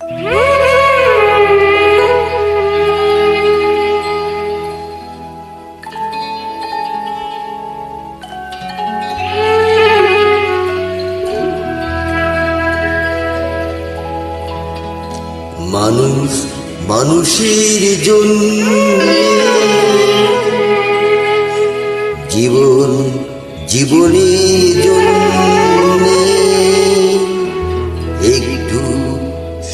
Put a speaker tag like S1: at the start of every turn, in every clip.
S1: মানুষ মানুষের জন্য। জীবন জীবনের জন্য।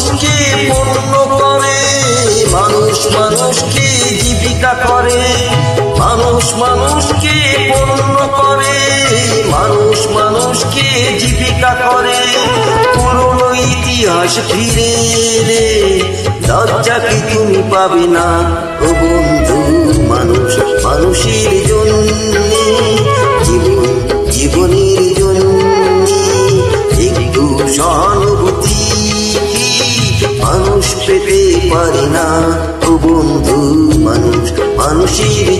S1: মানুষকে পূর্ণ করে, মানুষ মানুষকে জীবিকা করে, মানুষ মানুষকে পূর্ণ করে, মানুষ মানুষকে জীবিকা করে। পুরনো ইতিহাস ফিরে এলে লজ্জা কি তুমি পাবে না? ও বন্ধু, মানুষ, মানুষের পারে না। বন্ধু মানুষ মানুষের